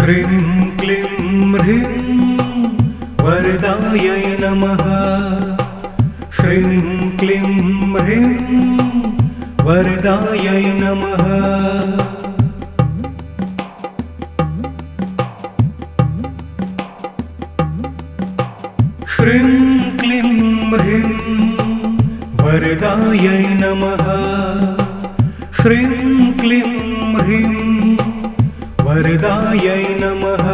ह्रीं क्लीं ह्रीं वरदायै नमः। श्रीं क्लीं ह्रीं वरदायै नमः श्रीं क्लीं ह्रीं वरदायै नमः श्रीं क्लीं ह्रीं वरदायै नमः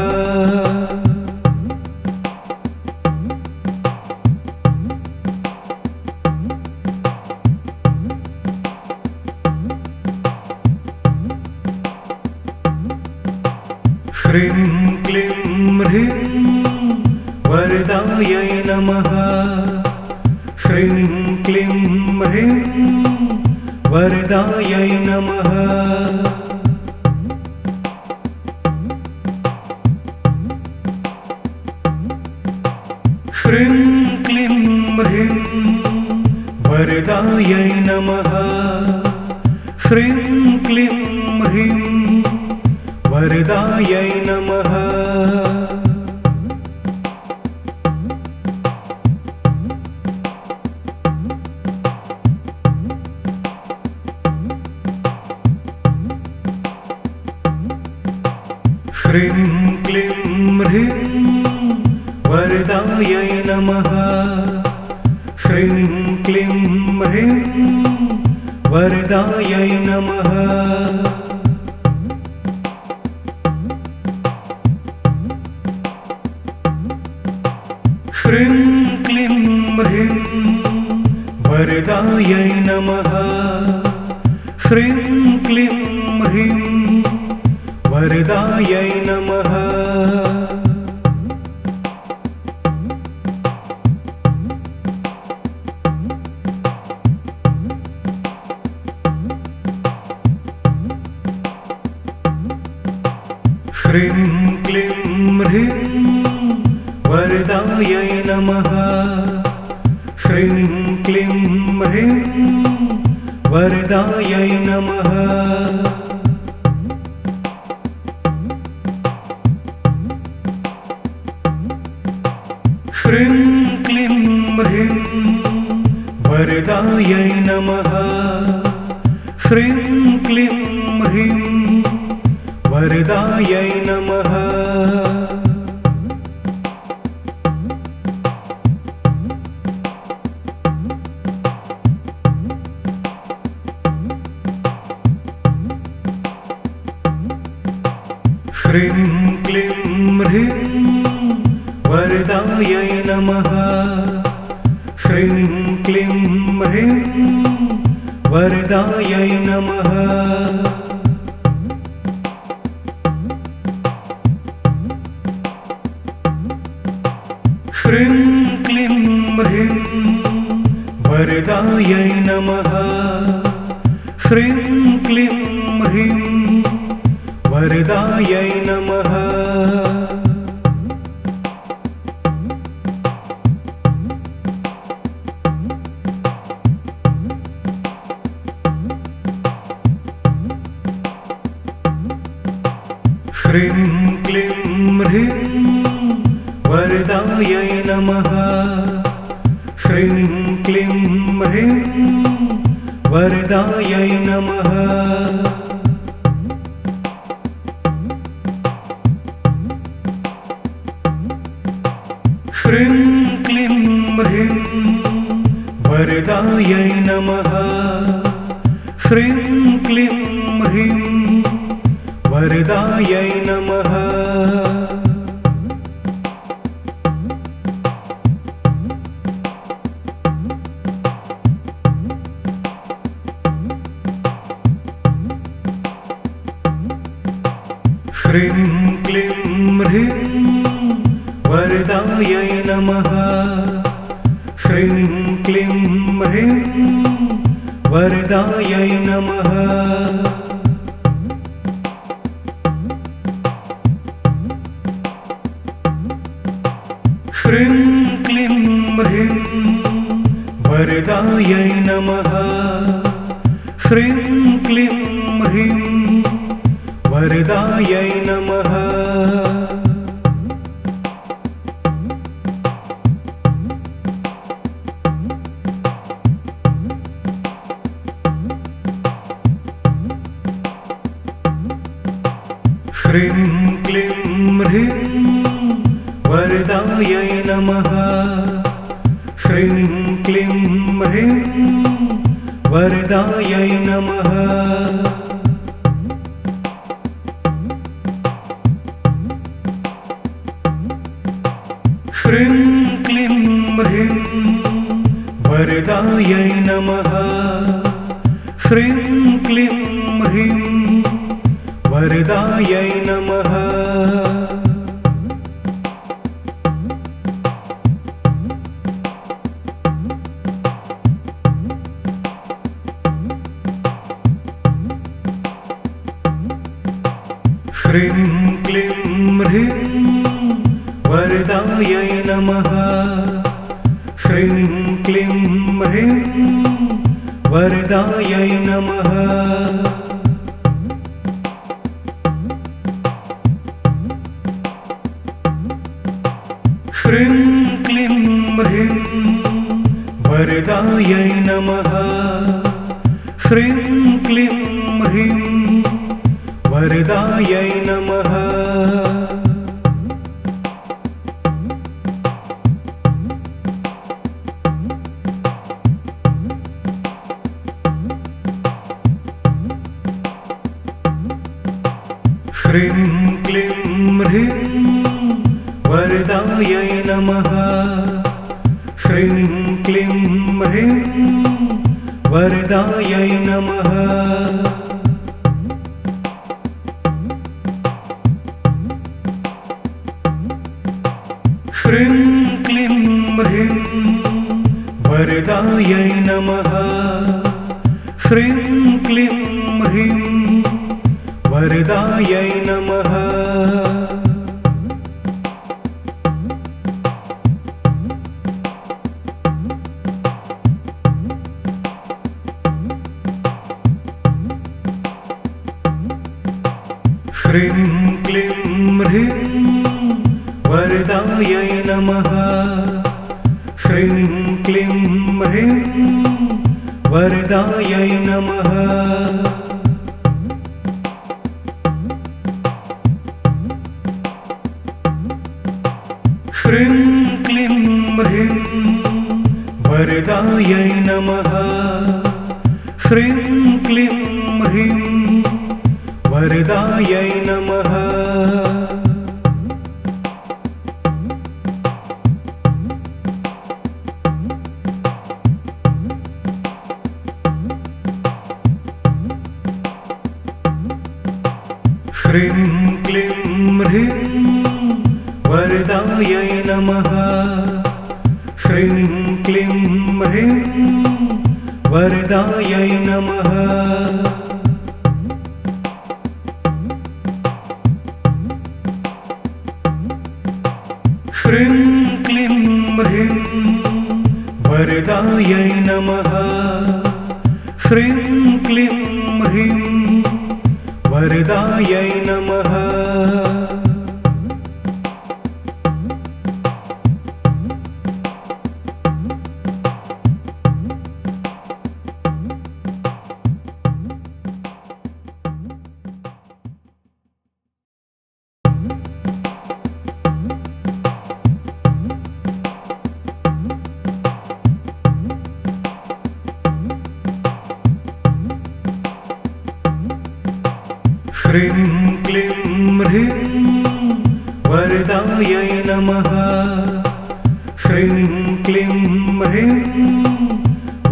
श्रीं क्लीं ह्रीं वरदायै नमः। श्रीं क्लीं ह्रीं वरदायै नमः। श्रीं क्लीं ह्रीं वरदायै नमः। श्रीं क्लीं ह्रीं वरदायै नमः वरदायै नमः। श्रीं क्लीं ह्रीं वरदायै नमः। श्रीं क्लीं ह्रीं वरदायै नमः। श्रीं क्लीं ह्रीं वरदायै नमः श्रीं क्लीं ह्रीं वरदायै नमः। श्रीं क्लीं ह्रीं वरदायै नमः। श्रीं क्लीं ह्रीं वरदायै नमः। श्रीं क्लीं ह्रीं वरदायै नमः। श्रीं क्लीं ह्रीं वरदायै नमः। श्रीं क्लीं ह्रीं वरदायै नमः वरदायै नमः। श्रीं क्लीं ह्रीं वरदायै नमः। श्रीं क्लीं ह्रीं वरदायै नमः। श्रीं क्लीं ह्रीं वरदायै नमः श्रीं क्लीं ह्रीं वरदायै नमः श्रीं क्लीं ह्रीं वरदायै नमः श्रीं क्लीं ह्रीं वरदायै नमः। श्रीं क्लीं ह्रीं वरदायै नमः। श्रीं क्लीं ह्रीं वरदायै नमः। श्रीं क्लीं ह्रीं वरदायै नमः। श्रीं क्लीं ह्रीं वरदायै नमः। श्रीं क्लीं ह्रीं वरदायै नमः। श्रीं क्लीं ह्रीं वरदायै नमः। श्रीं क्लीं ह्रीं वरदायै नमः। श्रीं क्लीं ह्रीं वरदायै नमः। श्रीं क्लीं ह्रीं वरदायै नमः वरदायै नमः। श्रीं क्लीं ह्रीं वरदायै नमः। श्रीं क्लीं ह्रीं वरदायै नमः श्रीं क्लीं ह्रीं वरदायै नमः श्रीं क्लीं ह्रीं वरदायै नमः श्रीं क्लीं ह्रीं वरदायै नमः। श्रीं क्लीं ह्रीं वरदायै नमः। श्रीं क्लीं ह्रीं वरदायै नमः। श्रीं क्लीं ह्रीं वरदायै नमः श्रीं क्लीं ह्रीं वरदायै नमः। श्रीं क्लीं ह्रीं वरदायै नमः श्रीं क्लीं ह्रीं वरदायै नमः श्रीं क्लीं ह्रीं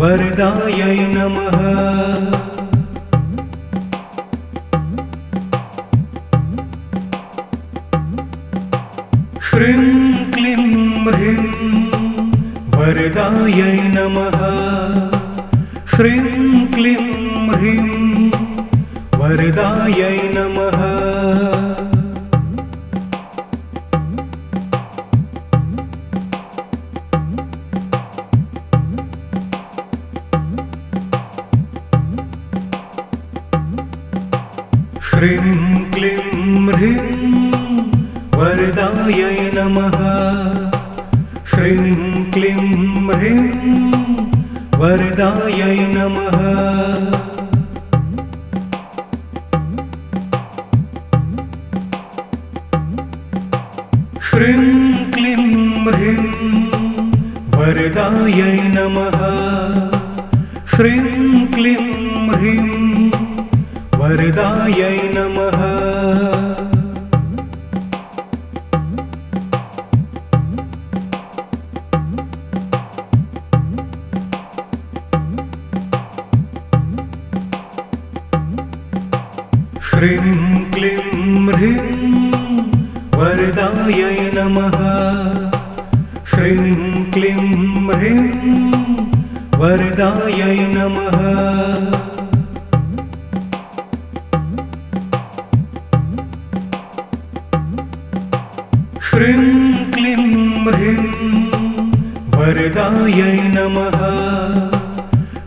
वरदायै नमः श्रीं क्लीं ह्रीं वरदायै नमः। श्रीं क्लीं ह्रीं वरदायै नमः। श्रीं क्लीं ह्रीं वरदायै नमः। श्रीं क्लीं ह्रीं वरदायै नमः। श्रीं क्लीं ह्रीं वरदायै नमः। श्रीं क्लीं ह्रीं वरदायै नमः। श्रीं क्लीं ह्रीं वरदायै नमः। श्रीं क्लीं ह्रीं वरदायै नमः। श्रीं क्लीं ह्रीं वरदायै नमः।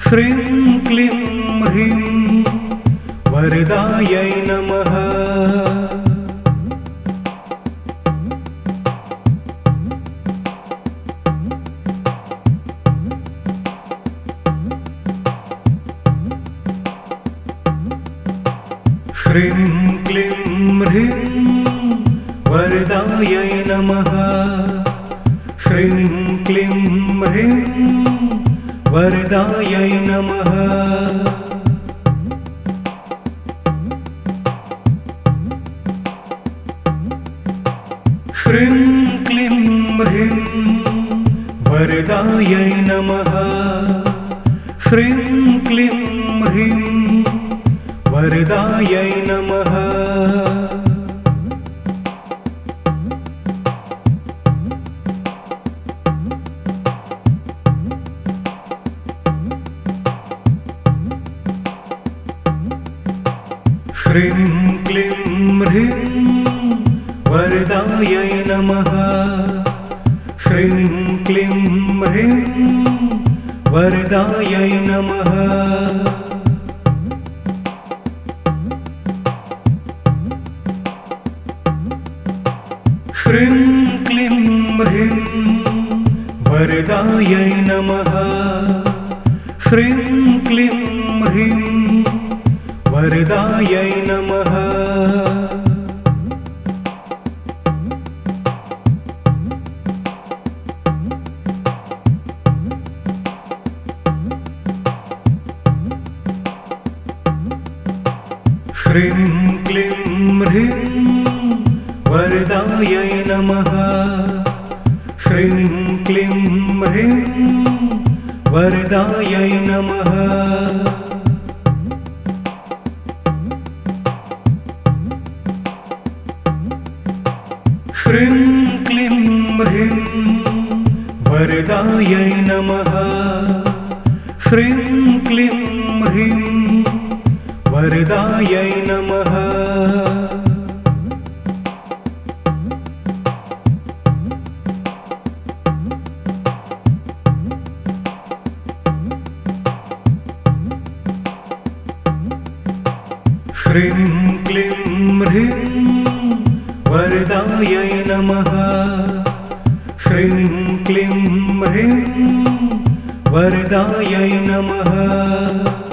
श्रीं क्लीं ह्रीं वरदायै नमः श्रीं क्लीं ह्रीं वरदायै नमः श्रीं क्लीं ह्रीं वरदायै नमः श्रीं क्लीं ह्रीं वरदायै नमः। श्रीं क्लीं ह्रीं वरदायै नमः। श्रीं क्लीं ह्रीं वरदायै नमः। श्रीं क्लीं ह्रीं वरदायै नमः श्रीं क्लीं ह्रीं वरदायै नमः श्रीं क्लीं ह्रीं वरदायै नमः श्रीं क्लीं ह्रीं वरदायै नमः। श्रीं क्लीं ह्रीं वरदायै नमः। श्रीं क्लीं ह्रीं वरदायै नमः। श्रीं क्लीं ह्रीं वरदायै नमः श्रीं क्लीं ह्रीं वरदायै नमः। श्रीं क्लीं ह्रीं वरदायै नमः